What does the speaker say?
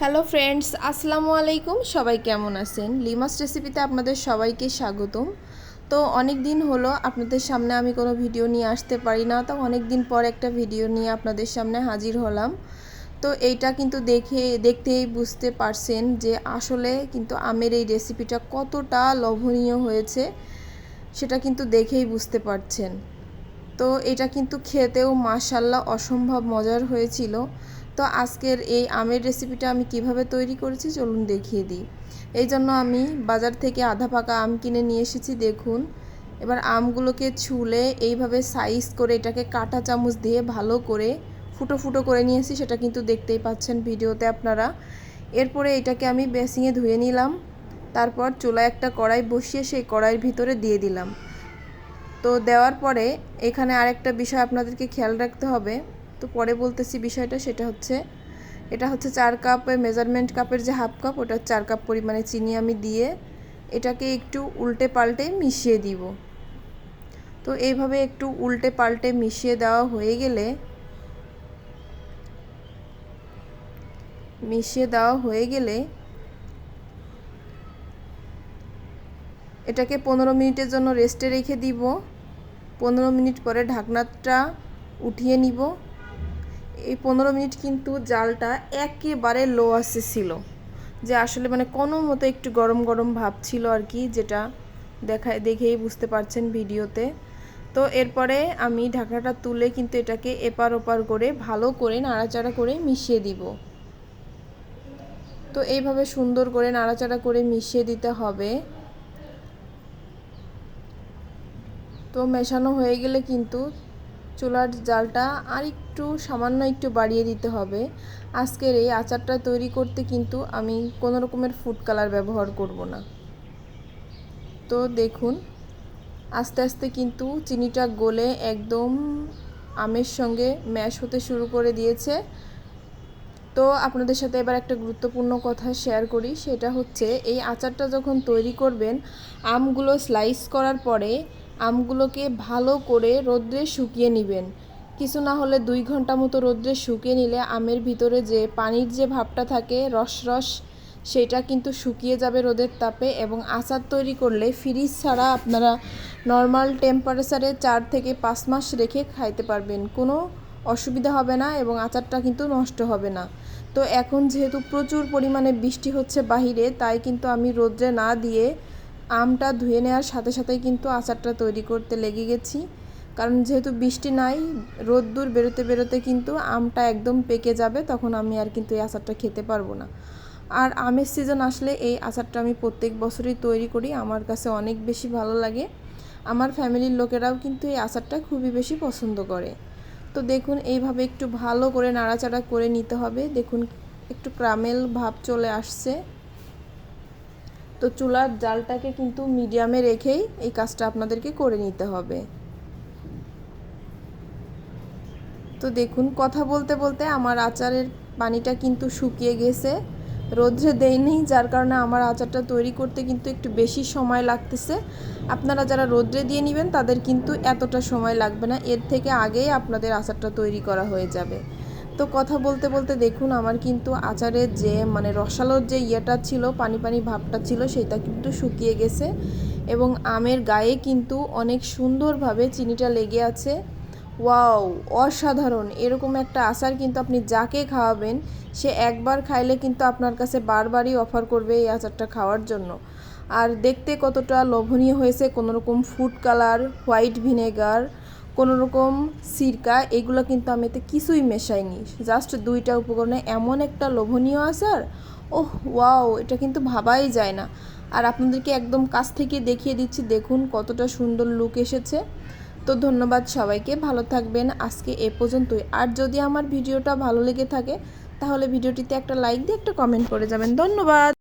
Hello friends আসসালামু আলাইকুম সবাই কেমন আছেন? লিমাস রেসিপিতে আপনাদের সবাইকে স্বাগতম। তো অনেক দিন হলো আপনাদের সামনে আমি কোনো ভিডিও নিয়ে আসতে পারি না। তো অনেক দিন পর একটা ভিডিও নিয়ে আপনাদের সামনে হাজির হলাম। তো এইটা কিন্তু দেখে, দেখতেই বুঝতে পারছেন যে আসলে কিন্তু আমের এই রেসিপিটা কতটা লোভনীয় হয়েছে, সেটা কিন্তু দেখেই বুঝতে পারছেন। তো এটা কিন্তু খেতেও মাশাল্লাহ অসম্ভব মজার হয়েছিল। তো আজকের এই আমের রেসিপিটা আমি কীভাবে তৈরি করেছি চলুন দেখিয়ে দিই। এই জন্য আমি বাজার থেকে আধা পাকা আম কিনে নিয়ে এসেছি, দেখুন। এবার আমগুলোকে ছুলে এইভাবে সাইজ করে এটাকে কাটা চামচ দিয়ে ভালো করে ফুটো ফুটো করে নিয়েছি সেটা কিন্তু দেখতেই পাচ্ছেন ভিডিওতে আপনারা। এরপরে এটাকে আমি বেসিংয়ে ধুয়ে নিলাম। তারপর চুলায় একটা কড়াই বসিয়ে সেই কড়াইয়ের ভিতরে দিয়ে দিলাম। তো দেওয়ার পরে এখানে আরেকটা বিষয় আপনাদেরকে খেয়াল রাখতে হবে। তো পরে বলতেছি বিষয়টা, সেটা হচ্ছে, এটা হচ্ছে চার কাপের মেজারমেন্ট কাপের যে হাফ কাপ ওটা চার কাপ পরিমাণে চিনি আমি দিয়ে এটাকে একটু উল্টে পাল্টে মিশিয়ে দিব। তো এইভাবে একটু উল্টে পাল্টে মিশিয়ে দেওয়া হয়ে গেলে, মিশিয়ে দেওয়া হয়ে গেলে এটাকে পনেরো মিনিটের জন্য রেস্টে রেখে দিব। পনেরো মিনিট পরে ঢাকনাটা উঠিয়ে নিব। এই পনেরো মিনিট কিন্তু জালটা একেবারে লো আসে ছিল। যে আসলে মানে কোনো মতো একটু গরম গরম ভাব ছিল আর কি, যেটা দেখায় দেখেই বুঝতে পারছেন ভিডিওতে। তো এরপরে আমি ঢাকনাটা তুলে কিন্তু এটাকে এপার ওপার করে ভালো করে নাড়াচাড়া করে মিশিয়ে দিব। তো এইভাবে সুন্দর করে নাড়াচাড়া করে মিশিয়ে দিতে হবে। তো মেশানো হয়ে গেলে কিন্তু চুলার জালটা আর একটু সামান্য একটু বাড়িয়ে দিতে হবে। আজকের এই আচারটা তৈরি করতে কিন্তু আমি কোনো রকমের ফুড কালার ব্যবহার করব না। তো দেখুন, আস্তে আস্তে কিন্তু চিনিটা গলে একদম আমের সঙ্গে ম্যাশ হতে শুরু করে দিয়েছে। তো আপনাদের সাথে এবার একটা গুরুত্বপূর্ণ কথা শেয়ার করি, সেটা হচ্ছে এই আচারটা যখন তৈরি করবেন, আমগুলো স্লাইস করার পরে আমগুলোকে ভালো করে রোদ্রে শুকিয়ে নেবেন। কিছু না হলে দুই ঘণ্টা মতো রোদ্রে শুকিয়ে নিলে আমের ভিতরে যে পানির যে ভাবটা থাকে রস রস সেটা কিন্তু শুকিয়ে যাবে রোদের তাপে এবং আচার তৈরি করলে ফ্রিজ ছাড়া আপনারা নর্মাল টেম্পারেচারে চার থেকে পাঁচ মাস রেখে খাইতে পারবেন। কোনো অসুবিধা হবে না এবং আচারটা কিন্তু নষ্ট হবে না। তো এখন যেহেতু প্রচুর পরিমাণে বৃষ্টি হচ্ছে বাহিরে, তাই কিন্তু আমি রোদ্রে না দিয়ে আমটা ধুয়ে নেওয়ার সাথে সাথেই কিন্তু আচারটা তৈরি করতে লেগে গেছি। কারণ যেহেতু বৃষ্টি নাই, রোদ্দুর বেরোতে বেরোতে কিন্তু আমটা একদম পেকে যাবে, তখন আমি আর কিন্তু এই আচারটা খেতে পারব না। আর আমের সিজন আসলে এই আচারটা আমি প্রত্যেক বছরই তৈরি করি, আমার কাছে অনেক বেশি ভালো লাগে। আমার ফ্যামিলির লোকেরাও কিন্তু এই আচারটা খুবই বেশি পছন্দ করে। তো দেখুন, এইভাবে একটু ভালো করে নাড়াচাড়া করে নিতে হবে। দেখুন, একটু ক্রামেল ভাব চলে আসছে। তো চুলার জালটাকে কিন্তু মিডিয়ামে রেখেই এই কাজটা আপনাদেরকে করে নিতে হবে। তো দেখুন, কথা বলতে বলতে আমার আচারের পানিটা কিন্তু শুকিয়ে গেছে। রোদ্রে দেয়নি যার কারণে আমার আচারটা তৈরি করতে কিন্তু একটু বেশি সময় লাগতেছে। আপনারা যারা রোদ্রে দিয়ে নেবেন, তাদের কিন্তু এতটা সময় লাগবে না। এর থেকে আগেই আপনাদের আচারটা তৈরি করা হয়ে যাবে। তো কথা বলতে বলতে দেখুন, আমার কিন্তু আচারের যে মানে রসালোর যে ইয়েটা ছিল, পানি পানি ভাবটা ছিল, সেটা কিন্তু শুকিয়ে গেছে। এবং আমের গায়ে কিন্তু অনেক সুন্দরভাবে চিনিটা লেগে আছে। ওয়াও, অসাধারণ! এরকম একটা আচার কিন্তু আপনি যাকে খাওয়াবেন, সে একবার খাইলে কিন্তু আপনার কাছে বারবারই অফার করবে এই আচারটা খাওয়ার জন্য। আর দেখতে কতটা লোভনীয় হয়েছে কোনো রকম ফুড কালার, হোয়াইট ভিনেগার কোনো রকম সিরকা, এগুলো কিন্তু আমি এতে কিছুই মেশাইনি। জাস্ট দুইটা উপকরণে এমন একটা লোভনীয় আচার, ওহ, ওয়াও, এটা কিন্তু ভাবাই যায় না। আর আপনাদেরকে একদম কাছ থেকে দেখিয়ে দিচ্ছি, দেখুন কতটা সুন্দর লুক এসেছে। তো ধন্যবাদ সবাইকে, ভালো থাকবেন। আজকে এ পর্যন্তই। আর যদি আমার ভিডিওটা ভালো লেগে থাকে, তাহলে ভিডিওটিতে একটা লাইক দিয়ে একটা কমেন্ট করে যাবেন। ধন্যবাদ!